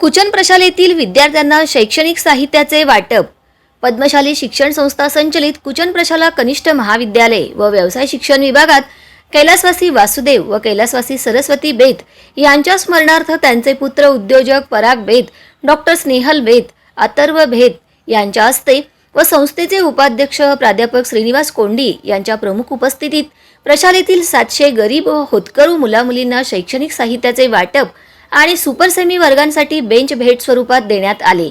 कुचन प्रशालेतील विद्यार्थ्यांना शैक्षणिक साहित्याचे वाटप. पद्मशाली शिक्षण संस्था संचलित कुचन प्रशाला कनिष्ठ महाविद्यालय व व्यवसाय शिक्षण विभागात कैलासवासी वासुदेव व कैलासवासी सरस्वती बेत यांच्या स्मरणार्थ त्यांचे पुत्र उद्योजक पराग बेत डॉक्टर स्नेहल बेत अतर्व भेत यांच्या हस्ते व संस्थेचे उपाध्यक्ष प्राध्यापक श्रीनिवास कोंडी यांच्या प्रमुख उपस्थितीत प्रशालेतील सातशे गरीब व होतकरू मुलामुलींना शैक्षणिक साहित्याचे वाटप आणि सुपर सेमी वर्गांसाठी बेंच भेट स्वरूपात देण्यात आले.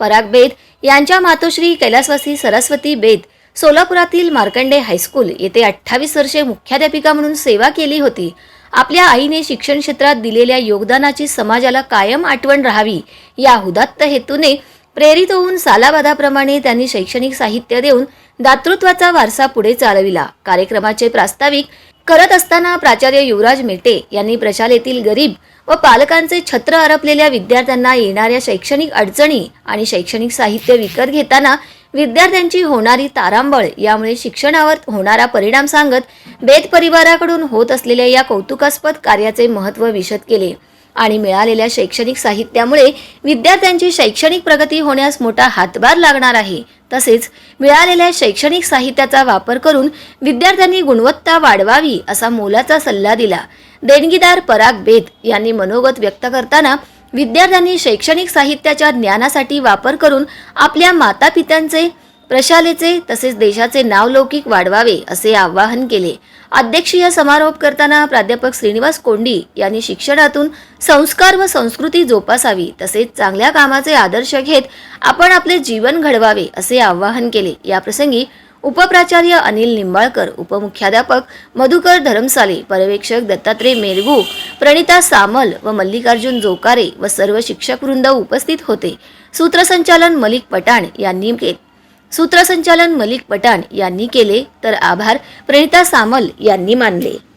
पराग बेद यांच्या मातोश्री कैलासवासी सरस्वती बेत सोलापुरातील मार्कंडे हायस्कूल येथे अठ्ठावीस वर्षे मुख्याध्यापिका म्हणून सेवा केली होती. आपल्या आईने शिक्षण क्षेत्रात दिलेल्या योगदानाची समाजाला कायम आठवण राहावी या हुदात्त हेतूने प्रेरित होऊन सालाबादाप्रमाणे त्यांनी शैक्षणिक साहित्य देऊन दातृत्वाचा वारसा पुढे चालविला. कार्यक्रमाचे प्रास्ताविक करत असताना प्राचार्य युवराज मेटे यांनी प्रशालेतील गरीब व पालकांचे छत्र अरपलेल्या विद्यार्थ्यांना येणाऱ्या शैक्षणिक अडचणी आणि शैक्षणिक साहित्य विकत घेताना विद्यार्थ्यांची होणारी तारांबळ यामुळे शिक्षणावर होणारा परिणाम सांगत बेत परिवाराकडून होत असलेल्या या कौतुकास्पद कार्याचे महत्त्व विशद केले. आणि मिळालेल्या शैक्षणिक साहित्यामुळे विद्यार्थ्यांची शैक्षणिक प्रगती होण्यास मोठा हातभार लागणार आहे. तसेच मिळालेल्या शैक्षणिक साहित्याचा वापर करून विद्यार्थ्यांनी गुणवत्ता वाढवावी असा मोलाचा सल्ला दिला. देणगीदार पराग बेत यांनी मनोगत व्यक्त करताना विद्यार्थ्यांनी शैक्षणिक साहित्याच्या ज्ञानासाठी वापर करून आपल्या मातापित्यांचे प्रशालेचे तसेच देशाचे नावलौकिक वाढवावे असे आवाहन केले. अध्यक्षीय समारोप करताना प्राध्यापक श्रीनिवास कोंडी यांनी शिक्षणातून संस्कार व संस्कृती जोपासावी तसेच चांगल्या कामाचे आदर्श घेत आपण आपले जीवन घडवावे असे आवाहन केले. या प्रसंगी उपप्राचार्य अनिल निंबाळकर उपमुख्याध्यापक मधुकर धरमसाले पर्यवेक्षक दत्तात्रय मेरगू प्रणिता सामल व मल्लिकार्जुन जोकारे व सर्व शिक्षक वृंद उपस्थित होते. सूत्रसंचालन मलिक पठाण यांनी केले. सूत्रसंचालन मलिक पठाण यांनी केले तर आभार. प्रणिता सामल यांनी मानले.